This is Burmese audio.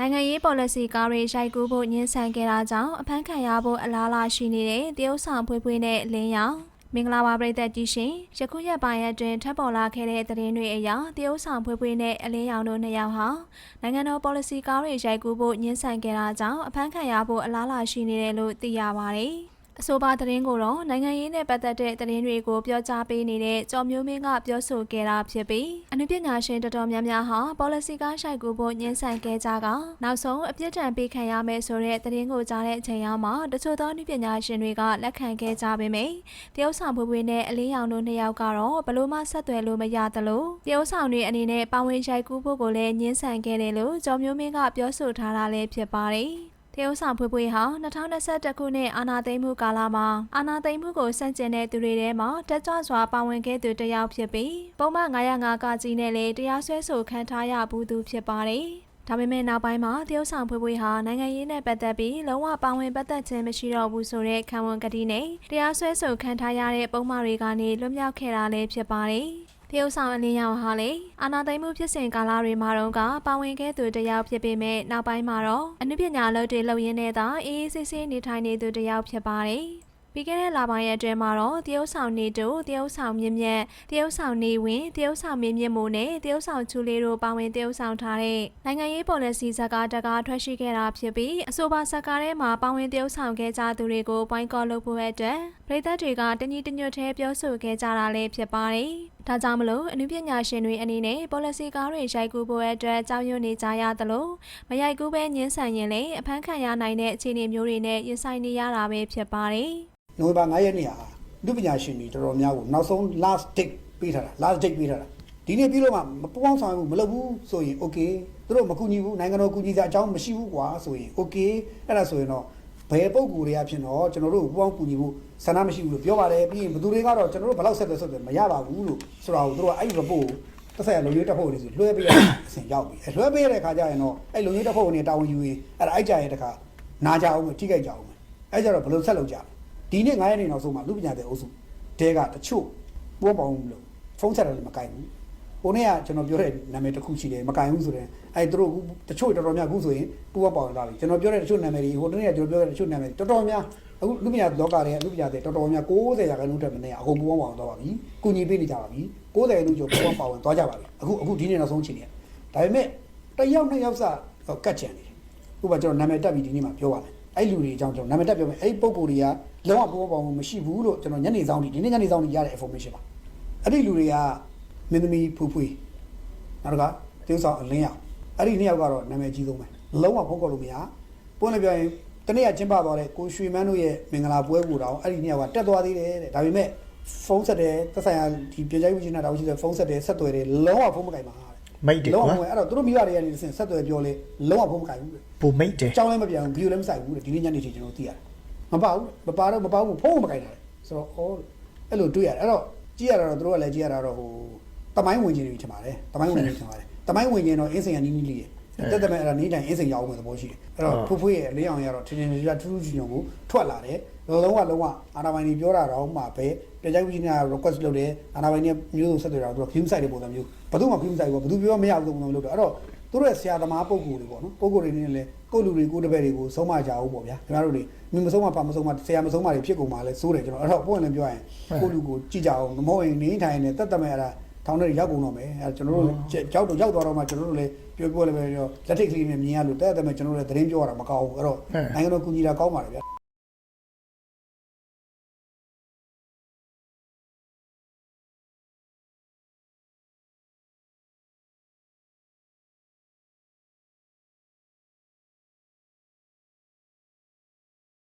နိုင်ငံရေး policy ကားတွေရိုက်ကူးဖို့ညှင်းဆန်ခဲ့တာကြောင့်အဖမ်းခံရဖို့အလားအလာရှိနေတဲ့တရုတ်ဆောင်ဖွေးဖွေးနဲ့လင်းရောင်မင်္ဂလာပါပရိသတ်ကြီးရှင်ယခုရက်ပိုင်းအတွင်းထပ်ပေါ်လာခဲ့တဲ့သတင်းတွေအရတရုတ်ဆောင်ဖွေးဖွေးနဲ့အလင်းရောင်တို့နှစ်ယောက်ဟာနိုင်ငံတော် policy ကားတွေရိုက်ကူးဖို့ညှင်းဆန်ခဲ့တာကြောင့်အဖမ်းခံရဖို့အလားအလာရှိနေတယ်လို့သိရပါတယ် အဆိုပါသတင်းကိုတော့နိုင်ငံရေးနဲ့ပတ်သက်တဲ့သတင်းတွေကိုပြောကြားပေးနေတဲ့ကျော်မျိုးမင်းကပြောဆိုခဲ့တာဖြစ်ပြီးအနုပညာရှင်တော်တော်များများဟာ policy ကားရှိုက်ကူဖို့ညှင်းဆန်ခဲ့ကြကနောက်ဆုံးအပြစ်ဒဏ်ပေးခံရမယ်ဆိုတဲ့သတင်းကိုကြားတဲ့အချိန်ရောက်မှာတချို့သောအနုပညာရှင်တွေကလက်ခံခဲ့ကြပေမယ့်တရုတ်ဆောင်ဖွေးဖွေးနဲ့အလင်းရောင်တို့နှစ်ယောက်ကတော့ဘလို့မှဆက်သွယ်လို့မရသလိုတရုတ်ဆောင်တွေအနေနဲ့ပါဝင်ရိုက်ကူးဖို့ကိုလည်းညှင်းဆန်ခဲ့တယ်လို့ကျော်မျိုးမင်းကပြောဆိုထားတာလည်းဖြစ်ပါတယ် တရုတ်ဆောင်ဖွေးဖွေးဟာ2021ခုနှစ်အာနာသိမ်းမှုကာလမှာအာနာသိမ်းမှုကိုစန့်ကျင်တဲ့သူတွေထဲမှာတက်ကြွစွာပါဝင်ခဲ့သူတစ်ယောက်ဖြစ်ပြီးပုံမှန်905ကကြီးနဲ့လည်းတရားစွဲဆိုခံထားရဘူးသူဖြစ်ပါတယ်။ဒါပေမဲ့နောက်ပိုင်းမှာတရုတ်ဆောင်ဖွေးဖွေးဟာနိုင်ငံရေးနဲ့ပတ်သက်ပြီးလုံးဝပါဝင်ပတ်သက်ခြင်းမရှိတော့ဘူးဆိုတဲ့ခံဝန်ကတိနဲ့တရားစွဲဆိုခံထားရတဲ့ပုံမှန်တွေကနေလွတ်မြောက်ခဲ့တာလည်းဖြစ်ပါတယ်။ တရုတ်ဆောင်အလင်းရောင်ဟာလေအာနာသိမ်းမှုဖြစ်စဉ်ကာလတွေမှာတော့ကပါဝင်ခဲ့သူတစ်ယောက်ဖြစ်ပေမဲ့နောက်ပိုင်းမှာတော့အနုပညာလုပ်တွေလုပ်ရင်းနဲ့သာအေးအေးဆေးဆေးနေထိုင်နေသူတစ်ယောက်ဖြစ်ပါတယ်။ပြီးခဲ့တဲ့လပိုင်းရဲ့အတွင်းမှာတော့တရုတ်ဆောင်နေတူတရုတ်ဆောင်မြင့်မြတ်တရုတ်ဆောင်နေဝင်တရုတ်ဆောင်မင်းမြင့်မို့နဲ့တရုတ်ဆောင်ချူလေးတို့ပါဝင်တရုတ်ဆောင်ထားတဲ့နိုင်ငံရေး policy ဇာတ်ကားတကားထွက်ရှိခဲ့တာဖြစ်ပြီးအဆိုပါဇာတ်ကားထဲမှာပါဝင်တရုတ်ဆောင်ခဲ့ကြသူတွေကိုပွိုင်းကောလုပ်ဖို့အတွက်ပြည်သက်တွေကတညီတညွတ်သေးပြောဆိုခဲ့ကြတာလည်းဖြစ်ပါတယ်။ ဒါကြောင့်မလို့အနုပညာရှင်တွေအနေနဲ့ policy ကားတွေရိုက်ကူးဖို့အတွက်ကြောက်ရွံ့နေကြရသလိုမရိုက်ကူးပဲညှင်းဆန်ရင်လည်းအဖမ်းခံရနိုင်တဲ့အခြေအနေမျိုးတွေနဲ့ရင်ဆိုင်နေရတာပဲဖြစ်ပါတယ်နိုဝင်ဘာ9ရက်နေ့ဟာလူပညာရှင်တွေတော်တော်များကိုနောက်ဆုံး last date ပေးထားတာ last date ပေးထားတာဒီနေ့ပြီးတော့မှမပူပေါင်းဆောင်ဘူးမလုပ်ဘူးဆိုရင် okay သူတို့မကူညီဘူးနိုင်ငံတော်ကူညီစရာအကြောင်းမရှိဘူးကွာဆိုရင် okay အဲ့ဒါဆိုရင်တော့ ဘယ်ပုံကူတွေကဖြစ်တော့ကျွန်တော်တို့ပူပေါင်းကူညီဖို့ဆန္ဒမရှိဘူးလို့ပြောပါတယ်ပြီးရင်ဘယ်သူတွေကတော့ကျွန်တော်တို့ဘယ်လောက်ဆက်သွယ်ဆက်သွယ်မရပါဘူးလို့ဆိုတာကိုသူတို့ကအဲ့ဒီ report ကိုတစ်ဆက်ရလုံရွေးတက်ဖို့နေစီလွှဲပေးရအဆင်ရောက်ပြီအဲလွှဲပေးရတဲ့ခါကျရင်တော့အဲ့လုံရွေးတက်ဖို့နေတာဝန်ယူရင်အဲ့ဒါအိုက်ကြရဲ့တခါနာကြအောင်ထိခိုက်ကြအောင်အဲ့ကြတော့ဘယ်လိုဆက်လုပ်ကြလဲဒီနေ့9ရက်နေ့နောက်ဆုံးမှာလူပညာတဲ့အုပ်စုတဲကတချို့ပိုးပေါင်းလို့ဖုန်းဆက်တယ်လည်းမကင်ဘူး။ ဟိုနေ့ကကျွန်တော်ပြောတဲ့နာမည်တစ်ခုရှိတယ်မကင်ဘူးဆိုတော့အဲသူတို့တချို့တော်တော်များအခုဆိုရင်ပူပေါပေါင်းလာပြီကျွန်တော်ပြောတဲ့တချို့နာမည်တွေဟိုတနေ့ကကျွန်တော်ပြောတဲ့တချို့နာမည်တော်တော်များအခုလူပညာလောကတွေကလူပညာတွေတော်တော်များ90ရာခိုင်နှုန်းတက်မနေအကုန်ပူပေါင်းပေါင်းသွားပါပြီ။ကုညီပေးနေကြပါပြီ။90ရာခိုင်နှုန်းကျော်ပူပေါင်းပေါင်းသွားကြပါပြီ။အခုအခုဒီနေ့နောက်ဆုံးချိန်နေဒါပေမဲ့တစ်ယောက်နှစ်ယောက်စကတ်ချန်နေတယ်။ဥပမာကျွန်တော်နာမည်တက်ပြီးဒီနေ့မှပြောပါမယ်။အဲ့လူတွေအကြောင်းကျွန်တော်နာမည်တက်ပြောမယ်အဲ့ပုံကိုယ်တွေကလုံးဝပေါ်ပေါ်မှုမရှိဘူးလို့ကျွန်တော်ညနေဆောင်ဒီနေ့ညနေဆောင်ဒီရတဲ့ information ပါအဲ့ဒီလူတွေက မင်းသမီးဖူးဖူးနောက်ကတေးဆောင်အလင်းရအဲ့ဒီနှစ်ယောက်ကတော့နာမည်ကြီးဆုံးပဲလုံးဝဖုန်းခေါ်လို့မရပွင့်လည်းပြောရင်တနေ့ကကျင်းပသွားတဲ့ကိုရွှေမန်းတို့ရဲ့မင်္ဂလာပွဲကိုတော့အဲ့ဒီနှစ်ယောက်ကတက်သွားသေးတယ်တဲ့ဒါပေမဲ့ဖုန်းဆက်တယ်သက်ဆိုင်ရာဒီပြန်ကြားရေးဝန်ကြီးနဲ့တာဝန်ရှိတဲ့ဖုန်းဆက်တယ်ဆက်သွယ်တယ်လုံးဝဖုန်းမကင်ပါတဲ့မိတ်တယ်လုံးဝကွာဖုန်းအဲ့တော့သူတို့မိဘတွေကနေတစ်ဆင့်ဆက်သွယ်ပြောလေလုံးဝဖုန်းမကင်ဘူးတဲ့ပုံမိတ်တယ်ကြောင်းလည်းမပြောင်းဘူးဗီဒီယိုလည်းမဆိုင်ဘူးတဲ့ဒီနေ့ညနေထိကျွန်တော်သိရတယ်မပါဘူးမပါတော့မပါဘူးဖုန်းမကင်တာလေဆိုတော့အော်အဲ့လိုတွေ့ရတယ်အဲ့တော့ကြည့်ရတာတော့သူတို့ကလည်းကြည့်ရတာတော့ဟို တမိုင်းဝင်ခြင်းတွေထင်ပါတယ်တမိုင်းဝင်ခြင်းထင်ပါတယ်တမိုင်းဝင်ခြင်းတော့အင်းစိန်ကနီးနီးလေးရဲ့တက်တယ်မဲ့အဲ့ဒါနေတိုင်းအင်းစိန်ရောက်မယ်သဘောရှိတယ်အဲ့တော့ဖူးဖူးရဲ့လေးအောင်ရတော့ထင်ထင်ရှားရှားထူးထူးချွန်ချွန်ကိုထွက်လာတယ်လုံးဝလုံးဝအာနာပိုင်တွေပြောတာတော့မှပဲပြန်ကြိုက်ပြီးနေတာ request လုပ်တယ်အာနာပိုင်တွေမျိုးစုံဆက်သွယ်တာသူက view site တွေပုံစံမျိုးဘယ်သူမှ view site ကိုဘယ်သူပြောမရဘူးပုံစံမျိုးလုပ်တယ်အဲ့တော့သူတို့ရဲ့ဆရာသမားပုံကိုယ်တွေပေါ့နော်ပုံကိုယ်တွေနေလည်းကိုယ့်လူတွေကိုယ့်တပည့်တွေကိုဆုံးမကြအောင်ပေါ့ဗျာခင်ဗျားတို့တွေမင်းမဆုံးမပါမဆုံးမဆရာမဆုံးမတွေဖြစ်ကုန်ပါလဲစိုးတယ်ကျွန်တော်အဲ့တော့ပုံနဲ့ပြောရရင်ကိုယ့်လူကိုကြည့်ကြအောင်မဟုတ်ရင်နေထိုင်နေတက်တက်မဲ့အဲ့ဒါ ထောင်းတွေရောက်ကုန်တော့မယ်အဲ့ကျွန်တော်တို့ကြောက်တော့ရောက်သွားတော့မှကျွန်တော်တို့လည်းပြောပြောလည်းပဲပြောလက်ထိတ်ကလေးနဲ့မြင်ရလို့တက်တက်မဲ့ကျွန်တော်တို့လည်းသတင်းပြောရတာမကောင်းဘူးအဲ့တော့နိုင်ငံတော်ကူညီတာကောင်းပါတယ်ဗျာ